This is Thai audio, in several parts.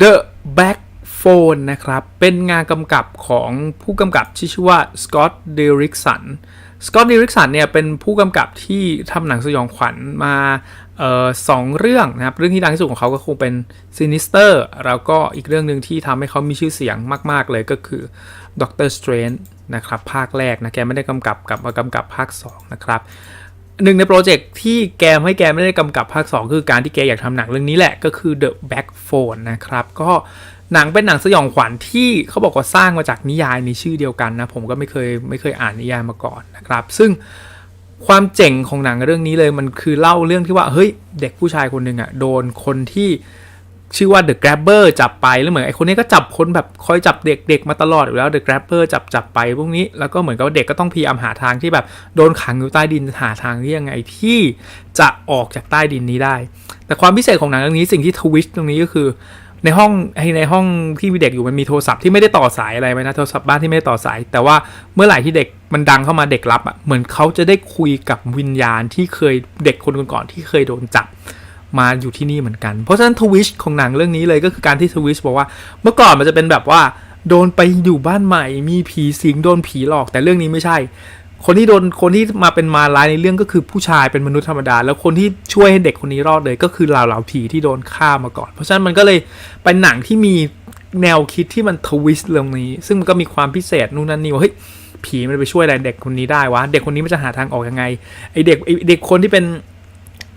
The Back Phone นะครับ เป็นงานกำกับของผู้กำกับที่ชื่อว่าสกอตต์เดริกสันสกอตต์เดริกสันเนี่ยเป็นผู้กำกับที่ทำหนังสยองขวัญมาออสองเรื่องนะครับ เรื่องที่ดังที่สุดของเขาก็คงเป็น Sinister แล้วก็อีกเรื่องหนึ่งที่ทำให้เขามีชื่อเสียงมาก ๆ เลยก็คือ Doctor Strange นะครับ ภาคแรกนะแกไม่ได้กำกับกลับมากำกับภาค 2 นะครับ หนึ่งในโปรเจกต์ที่แกให้แกไม่ได้กำกับภาค 2 คือการที่แกอยากทำหนังเรื่องนี้แหละก็คือ The Back Phone นะครับ ก็หนังเป็นหนังสยองขวัญที่เขาบอกว่าสร้างมาจากนิยายในชื่อเดียวกันนะ ผมก็ไม่เคยไม่เคยอ่านนิยายมาก่อนนะครับ ซึ่งความเจ๋งของหนังเรื่องนี้เลยมันคือเล่าเรื่องที่ว่าเฮ้ยเด็กผู้ชายคนหนึ่งอะ่ะโดนคนที่ ชื่อว่า The Grabber จับไปแล้วเหมือนไอ้คนนี้ก็จับคนแบบคอยจับเด็กๆมาตลอดอยู่แล้ว The Grabber จับจับไปพวกนี้แล้วก็เหมือนกับว่าเด็กก็ต้องพยายามหาทางที่แบบโดนขังอยู่ใต้ดินหาทางที่ยังไงที่จะออกจากใต้ดินนี้ได้ แต่ความพิเศษของหนังเรื่องนี้สิ่งที่ทวิสต์ตรงนี้ก็คือในห้องในห้องที่มีเด็กอยู่มันมีโทรศัพท์ที่ไม่ได้ต่อสายอะไรไว้นะโทรศัพท์บ้านที่ไม่ได้ต่อสาย แต่ว่าเมื่อไหร่ที่เด็กมันดังเข้ามาเด็กรับอะเหมือนเขาจะได้คุยกับวิญญาณที่เคยเด็กคนก่อนๆที่เคยโดนจับ มาอยู่ที่นี่เหมือนกัน เพราะฉะนั้นทวิชของหนังเรื่องนี้เลยก็คือการที่ทวิชบอกว่า เมื่อก่อนมันจะเป็นแบบว่า โดนไปอยู่บ้านใหม่ มีผีสิงโดนผีหลอก แต่เรื่องนี้ไม่ใช่ คนที่โดนคนที่มาเป็นมาร้ายในเรื่องก็คือผู้ชายเป็นมนุษย์ธรรมดา แล้วคนที่ช่วยให้เด็กคนนี้รอดเลยก็คือเหล่าเหล่าผีที่โดนฆ่ามาก่อน เพราะฉะนั้นมันก็เลยเป็นหนังที่มีแนวคิดที่มันทวิสต์เรื่องนี้ ซึ่งมันก็มีความพิเศษนู่นนั่นนี่ว่าเฮ้ยผีมันไปช่วยอะไรเด็กคนนี้ได้วะ เด็กคนนี้มันจะหาทางออกยังไงไอเด็กไอเด็กคนที่เป็น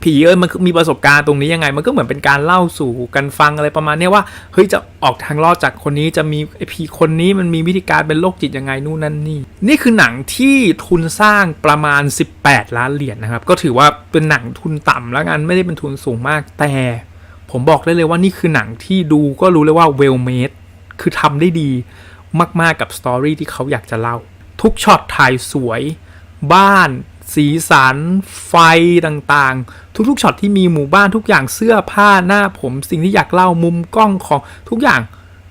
ผีเอ้ยมันมีประสบการณ์ตรงนี้ยังไง มันก็เหมือนเป็นการเล่าสู่กันฟังอะไรประมาณนี้ว่าเฮ้ยจะออกทางรอดจากคนนี้จะมีไอผีคนนี้มันมีวิธีการเป็นโรคจิตยังไงนู่นนั่นนี่ นี่คือหนังที่ทุนสร้างประมาณ 18 ล้านเหรียญนะครับ ก็ถือว่าเป็นหนังทุนต่ำแล้วกันไม่ได้เป็นทุนสูงมากแต่ผมบอกได้เลยว่านี่คือหนังที่ดูก็รู้เลยว่า well made คือทำได้ดีมาก ๆ กับสตอรี่ที่เขาอยากจะเล่า ทุกช็อตถ่ายสวย บ้าน สีสัน ไฟต่างๆ ทุกๆช็อตที่มีหมู่บ้านทุกอย่างเสื้อผ้าหน้าผมสิ่งที่อยากเล่ามุมกล้องของทุกอย่าง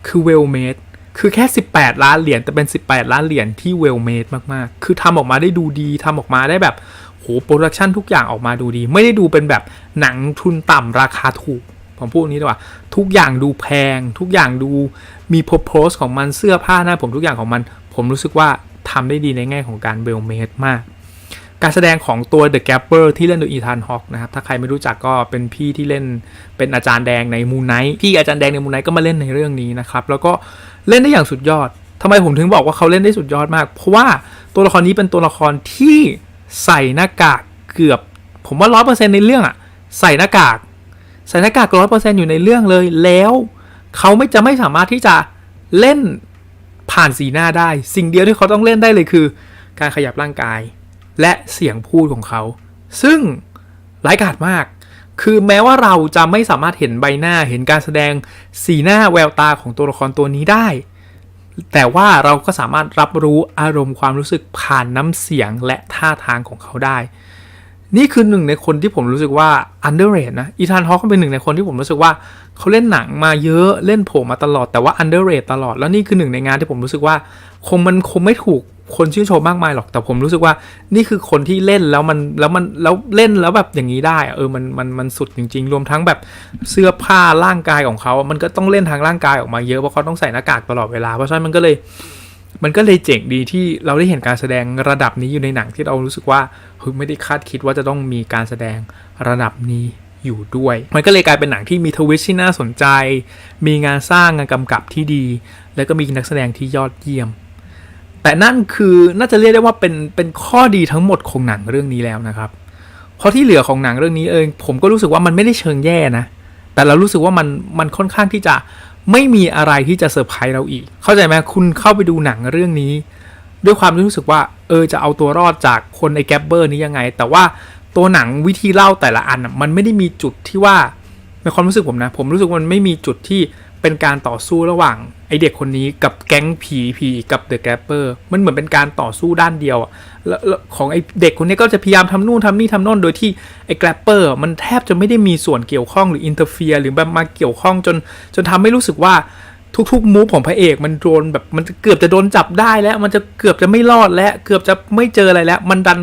คือ well made คือแค่ 18 ล้านเหรียญแต่เป็น 18 ล้านเหรียญที่ well made มากๆ คือทำออกมาได้ดูดีทำออกมาได้แบบโหโปรดักชันทุกอย่างออกมาดูดี ไม่ได้ดูเป็นแบบหนังทุนต่ำราคาถูกผมพูดอย่างนี้ดีกว่า ทุกอย่างดูแพง ทุกอย่างดูมีโพสของมันเสื้อผ้าหน้าผมทุกอย่างของมัน ผมรู้สึกว่าทำได้ดีในแง่ของการเบลเมดมาก การแสดงของตัว The Gapper ที่เล่นโดยอีธานฮอกนะครับ ถ้าใครไม่รู้จักก็เป็นพี่ที่เล่นเป็นอาจารย์แดงในมูไนท์พี่อาจารย์แดงในมูไนท์ก็มาเล่นในเรื่องนี้นะครับ แล้วก็เล่นได้อย่างสุดยอดทำไมผมถึงบอกว่าเขาเล่นได้สุดยอดมาก เพราะว่าตัวละครนี้เป็นตัวละครที่ใส่หน้ากากเกือบ ผมว่าร้อยเปอร์เซ็นในเรื่องอะใส่หน้ากาก ใส่หน้ากากร้อยเปอร์เซ็นอยู่ในเรื่องเลย แล้วเขาไม่จะไม่สามารถที่จะเล่นผ่านสีหน้าได้ สิ่งเดียวที่เขาต้องเล่นได้เลยคือ การขยับร่างกาย และเสียงพูดของเขา ซึ่งร้ายกาจมาก คือแม้ว่าเราจะไม่สามารถเห็นใบหน้าเห็นการแสดงสีหน้าแววตาของตัวละครตัวนี้ได้ แต่ว่าเราก็สามารถรับรู้อารมณ์ความรู้สึกผ่านน้ำเสียงและท่าทางของเขาได้ นี่คือหนึ่งในคนที่ผมรู้สึกว่า underrated นะอีธานฮอคเป็นหนึ่งในคนที่ผมรู้สึกว่าเขาเล่นหนังมาเยอะเล่นโผล่มาตลอดแต่ว่า underrated ตลอดแล้วนี่คือหนึ่งในงานที่ผมรู้สึกว่า คงมันคงไม่ถูกคนชื่นชมมากมายหรอกแต่ผมรู้สึกว่านี่คือคนที่เล่นแล้วมันแล้วมันแล้วเล่นแล้วแบบอย่างนี้ได้อะเออมันมันมันสุดจริง ๆ รวมทั้งแบบเสื้อผ้าร่างกายของเขา มันก็ต้องเล่นทางร่างกายออกมาเยอะเพราะเขาต้องใส่หน้ากากตลอดเวลาเพราะฉะนั้นมันก็เลยมันก็เลยเจ๋งดีที่เราได้เห็นการแสดงระดับนี้อยู่ในหนังที่เรารู้สึกว่าเฮ้ยไม่ได้คาดคิดว่าจะต้องมีการแสดงระดับนี้อยู่ด้วย มันก็เลยกลายเป็นหนังที่มีทวิสที่น่าสนใจ มีงานสร้างงานกำกับที่ดี แล้วก็มีนักแสดงที่ยอดเยี่ยม แต่นั่นคือน่าจะเรียกได้ว่าเป็นเป็นข้อดีทั้งหมดของหนังเรื่องนี้แล้วนะครับ เพราะที่เหลือของหนังเรื่องนี้เองผมก็รู้สึกว่ามันไม่ได้เชิงแย่นะ แต่เรารู้สึกว่ามันมันค่อนข้างที่จะไม่มีอะไรที่จะเซอร์ไพรส์เราอีก เข้าใจไหมคุณเข้าไปดูหนังเรื่องนี้ ด้วยความที่รู้สึกว่า เออจะเอาตัวรอดจากคนไอ้แกปเบอร์นี้ยังไง แต่ว่าตัวหนังวิธีเล่าแต่ละอันมันไม่ได้มีจุดที่ว่าในความรู้สึกผมนะ ผมรู้สึกว่ามันไม่มีจุดที่ เป็นการต่อสู้ระหว่างไอเด็กคนนี้กับแก๊งผีผีกับเดอะแกปเปอร์มันเหมือนเป็นการต่อสู้ด้านเดียวอะแล้วของไอเด็กคนนี้ก็จะพยายามทำนู่นทำนี่ทำโน่นโดยที่ไอแกรปเปอร์มันแทบจะไม่ได้มีส่วนเกี่ยวข้องหรืออินเตอร์เฟียหรือแบบมาเกี่ยวข้องจนจนทำให้รู้สึกว่า ทุกๆ มูฟของพระเอกมันโดนแบบมันเกือบจะโดนจับได้แล้ว มันจะเกือบจะไม่รอดแล้วเกือบจะไม่เจออะไรแล้ว มันดัน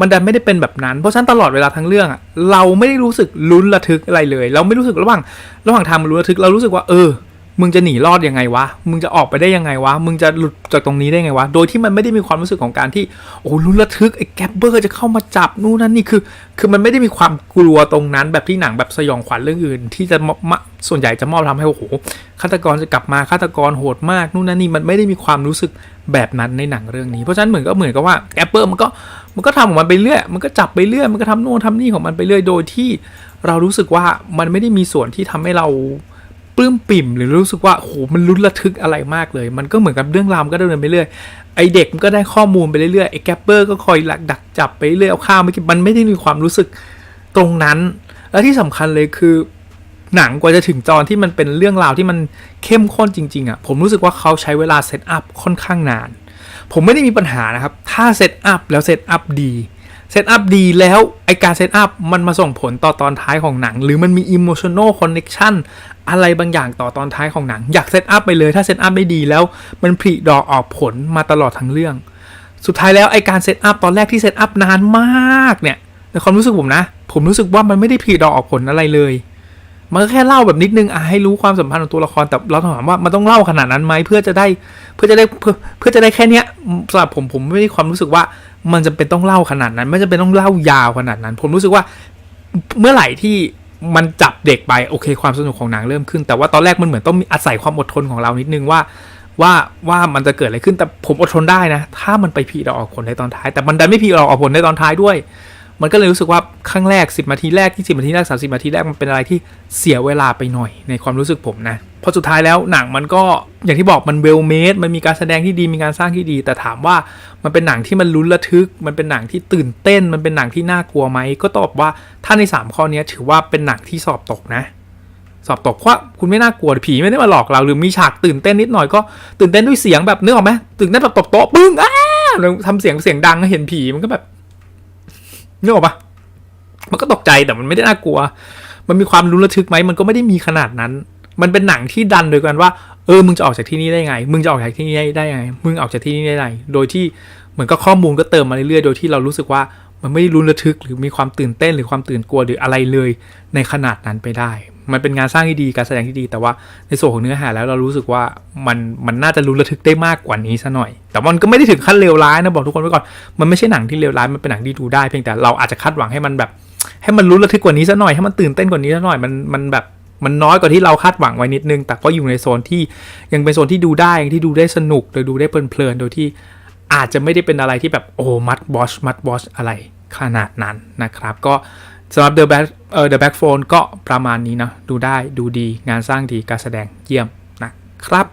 มันดันไม่ได้เป็นแบบนั้น เพราะฉะนั้นตลอดเวลาทั้งเรื่องอะเราไม่ได้รู้สึกลุ้นระทึกอะไรเลย เราไม่รู้สึกระหว่างระหว่างทำลุ้นระทึกเรารู้สึกว่าเออ มึงจะหนีรอดยังไงวะ มึงจะออกไปได้ยังไงวะ มึงจะหลุดจากตรงนี้ได้ไงวะ โดยที่มันไม่ได้มีความรู้สึกของการที่ โอ้ลุ้นระทึกไอ้แกปเบอร์จะเข้ามาจับนู่นนั่นนี่คือ คือมันไม่ได้มีความกลัวตรงนั้นแบบที่หนังแบบสยองขวัญเรื่องอื่น ที่จะมมส่วนใหญ่จะมอบทำให้โอ้โหฆาตกรจะกลับมาฆาตกรโหดมากนู่นนั่นนี่มันไม่ได้มีความรู้สึกแบบนั้นในหนังเรื่องนี้ เพราะฉะนั้นเหมือนก็เหมือนกับว่าแกปเปอร์มันก็มันก็ทำของมันไปเรื่อย มันก็จับไปเรื่อยมันก็ทำโน่นทำนี่ของมันไปเรื่อยโดยที่ เรารู้สึกว่ามันไม่ได้มีส่วนที่ทำให้เรา ปลื้มปิ่มหรือรู้สึกว่าโหมันลุ้นระทึกอะไรมากเลย มันก็เหมือนกับเรื่องราวก็ดำเนินไปเรื่อยไอเด็กมันก็ได้ข้อมูลไปเรื่อยไอแกปเปอร์ก็คอยหลักดักจับไปเรื่อยเอาข้าวไม่กินมันไม่ได้มีความรู้สึกตรงนั้น และที่สำคัญเลยคือหนังกว่าจะถึงจอนที่มันเป็นเรื่องราวที่มันเข้มข้นจริง ๆอะ่ะผมรู้สึกว่าเขาใช้เวลาเซตอัพค่อนข้างนาน ผมไม่ได้มีปัญหานะครับ ถ้าเซตอัพแล้วเซตอัพดี เซตอัพดีแล้วไอการเซตอัพมันมาส่งผลต่อตอนท้ายของหนัง หรือมันมี emotional connection อะไรบางอย่างต่อตอนท้ายของหนัง อยากเซตอัพไปเลยถ้าเซตอัพไม่ดีแล้วมันผลิดอกออกผลมาตลอดทั้งเรื่อง สุดท้ายแล้วไอการเซตอัพตอนแรกที่เซตอัพนานมากเนี่ยในความรู้สึกผมนะ ผมรู้สึกว่ามันไม่ได้ผลิดอกออกผลอะไรเลย มันก็แค่เล่าแบบนิดนึงอะให้รู้ความสัมพันธ์ของตัวละครแต่เราถามว่ามันต้องเล่าขนาดนั้นไหมเพื่อจะได้เพื่อจะได้เพื่อเพื่อจะได้แค่เนี้ยสำหรับผมผมไม่ได้ความรู้สึกว่า มันจะเป็นต้องเล่าขนาดนั้นไม่จำเป็นต้องเล่ายาวขนาดนั้น ผมรู้สึกว่าเมื่อไหร่ที่มันจับเด็กไปโอเค ความสนุกของหนังเริ่มขึ้น แต่ว่าตอนแรกมันเหมือนต้องอาศัยความอดทนของเรานิดนึงว่าว่าว่ามันจะเกิดอะไรขึ้นแต่ผมอดทนได้นะ ถ้ามันไปพีดอกออกผลในตอนท้าย แต่มันดันไม่พีดอกออกผลในตอนท้ายด้วย มันก็เลยรู้สึกว่าครั้งแรก 10นาทีแรกที่10นาทีแรก30นาทีแรกมันเป็นอะไรที่เสียเวลาไปหน่อยในความรู้สึกผมนะเพราะสุดท้ายแล้วหนังมันก็อย่างที่บอกมันเวลเมดมันมีการแสดงที่ดีมีการสร้างที่ดี แต่ถามว่ามันเป็นหนังที่มันลุ้นระทึก มันเป็นหนังที่ตื่นเต้น มันเป็นหนังที่น่ากลัวไหมก็ตอบว่าถ้าใน 3 ข้อนี้ถือว่าเป็นหนังที่สอบตกนะ สอบตกเพราะคุณไม่น่ากลัวผีไม่ได้มาหลอกเราหรือมีฉากตื่นเต้นนิดหน่อยก็ตื่นเต้นด้วยเสียงแบบนึกออกไหมตื่นเต้นแบบตบโต๊ะปึ้งอ้าทำเสียงเสียงดังเห็นผีมันก็แบบ นึกออกปะมันก็ตกใจแต่มันไม่ได้น่ากลัว มันมีความรุนระทึกไหมมันก็ไม่ได้มีขนาดนั้น มันเป็นหนังที่ดันโดยกันว่า เออ มึงจะออกจากที่นี่ได้ไง มึงจะออกจากที่นี่ได้ไง มึงออกจากที่นี่ได้ไง โดยที่เหมือนก็ข้อมูลก็เติมมาเรื่อยๆ โดยที่เรารู้สึกว่ามันไม่ได้รุนระทึกหรือมีความตื่นเต้นหรือความตื่นกลัวหรืออะไรเลย ในขนาดนั้นไปได้ มันเป็นงานสร้างที่ดีการแสดงที่ดี แต่ว่าในส่วนของเนื้อหาแล้วเรารู้สึกว่ามันมันน่าจะรุนระทึกได้มากกว่านี้ซะหน่อย แต่มันก็ไม่ได้ถึงขั้นเลวร้ายนะบอกทุกคนไว้ก่อนมันไม่ใช่หนังที่เลวร้ายมันเป็นหนังที่ดูได้เพียงแต่เราอาจจะคาดหวังให้มันแบบ ให้มันรุนระทึกกว่านี้ซะหน่อยให้มันตื่นเต้นกว่านี้ซะหน่อยมันมันแบบมันน้อยกว่าที่เราคาดหวังไว้นิดนึง แต่ก็อยู่ในโซนที่ยังเป็นโซนที่ดูได้ที่ดูได้สนุกโดยดูได้เพลินๆโดยที่อาจจะไม่ได้เป็นอะไรที่แบบโอ้มัดบอชมัดบอชอะไรขนาดนั้นนะครับ ก็ สำหรับ The Back เอ่อ The Back Phone ก็ประมาณนี้นะ ดูได้ดูดีงานสร้างดีการแสดงเยี่ยมนะครับ